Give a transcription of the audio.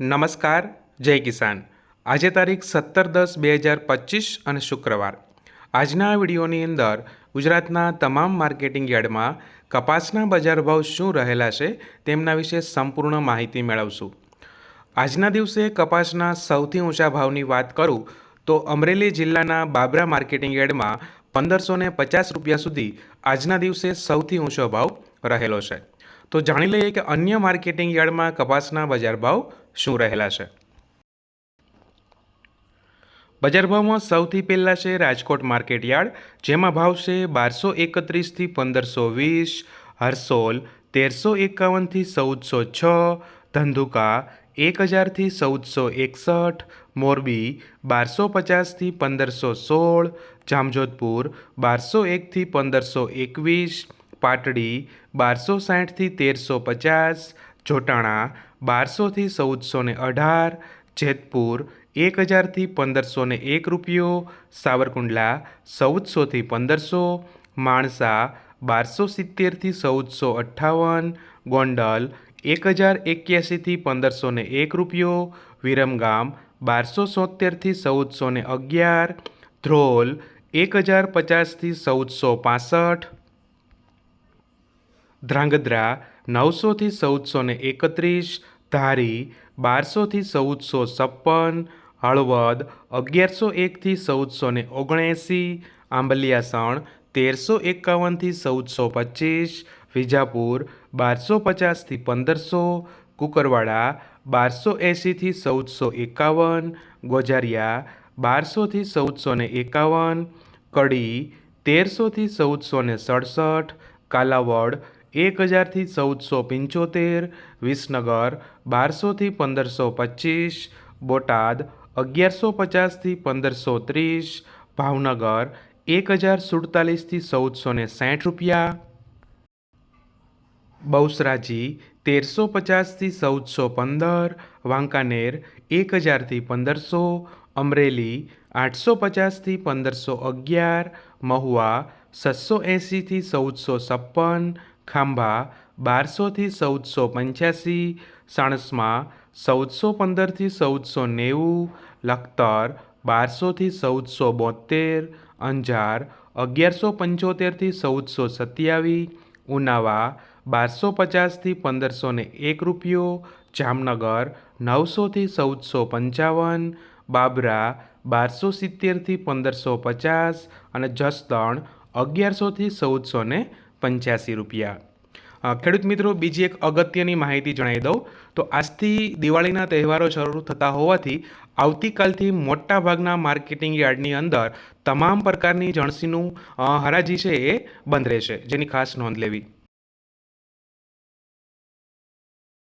નમસ્કાર, જય કિસાન. આજે તારીખ સત્તર દસ બે હજાર પચીસ અને શુક્રવાર. આજના વિડીયોની અંદર ગુજરાતના તમામ માર્કેટિંગ યાર્ડમાં કપાસના બજાર ભાવ શું રહેલા છે તેમના વિશે સંપૂર્ણ માહિતી મેળવશું. આજના દિવસે કપાસના સૌથી ઊંચા ભાવની વાત કરું તો અમરેલી જિલ્લાના બાબરા માર્કેટિંગ યાર્ડમાં પંદરસો ને પચાસ રૂપિયા સુધી આજના દિવસે સૌથી ઊંચો ભાવ રહેલો છે. તો જાણી લઈએ કે અન્ય માર્કેટિંગ યાર્ડમાં કપાસના બજાર ભાવ શું રહેલા છે? બજાર ભાવમાં સૌથી પહેલાં છે રાજકોટ માર્કેટ યાર્ડ, જેમાં ભાવ છે બારસો એકત્રીસથી પંદરસો વીસ હરસોલ તેરસો એકાવનથી ચૌદસો છ, ધંધુકા એક હજારથી ચૌદસો એકસઠ, મોરબી બારસો પચાસથી પંદરસો સોળ, જામજોધપુર બારસો એકથી પંદરસો એકવીસ, પાટડી બારસો સાઠથી તેરસો પચાસ, જોટાણા બારસોથી ચૌદસો ને અઢાર, જેતપુર એક હજારથી પંદરસો ને એક રૂપિયો, સાવરકુંડલા ચૌદસોથી પંદરસો, માણસા બારસો સિત્તેરથી ચૌદસો અઠ્ઠાવન, ગોંડલ એક હજાર એક્યાસીથી પંદરસો ને એક રૂપિયો, વિરમગામ બારસો સોતેરથી ચૌદસો ને અગિયાર, ધ્રોલ એક હજાર પચાસથી ચૌદસો પાસઠ ધ્રાંગધ્રા નવસોથી ચૌદસો ને એકત્રીસ, ધારી બારસોથી ચૌદસો છપ્પન, હળવદ અગિયારસો એકથી ચૌદસો ને ઓગણએંસી, આંબલિયાસણ તેરસો એકાવનથી ચૌદસો પચીસ, વિજાપુર બારસો પચાસથી પંદરસો, કુકરવાડા બારસો એંશીથી ચૌદસો એકાવન, ગોજારિયા બારસોથી ચૌદસો ને એકાવન, કડી તેરસોથી ચૌદસો ને સડસઠ, કાલાવડ એક હજારથી ચૌદસો પંચોતેર, વિસનગર બારસોથી પંદરસો પચીસ, બોટાદ અગિયારસો પચાસથી પંદરસો ત્રીસ, ભાવનગર એક હજાર સુડતાલીસથી ચૌદસો ને સાઠ રૂપિયા. બહુસરાજી તેરસો પચાસથી ચૌદસો પંદર, વાંકાનેર એક હજારથી પંદરસો, અમરેલી આઠસો પચાસથી પંદરસો અગિયાર, મહુવા છસો એંસીથી ચૌદસો છપ્પન ખાંભા બારસોથી ચૌદસો પંચ્યાસી, સાણસમાં ચૌદસો પંદરથી ચૌદસો નેવું, લખતર બારસોથી ચૌદસો બોતેર, અંજાર અગિયારસો પંચોતેરથી ચૌદસો સત્યાવીસ ઉનાવા બારસો પચાસથી પંદરસો ને એક રૂપિયો, જામનગર નવસોથી ચૌદસો પંચાવન, બાબરા બારસો સિત્તેરથી પંદરસો પચાસ અને જસદણ અગિયારસોથી ચૌદસો ને પંચ્યાસી રૂપિયા. ખેડૂત મિત્રો, બીજી એક અગત્યની માહિતી જણાવી દઉં. તો આજથી દિવાળીના તહેવારો શરૂ થતા હોવાથી આવતીકાલથી મોટા ભાગના માર્કેટિંગ યાર્ડની અંદર તમામ પ્રકારની જણસીનું હરાજી છે એ બંધ રહેશે. જેની ખાસ નોંધ લેવી.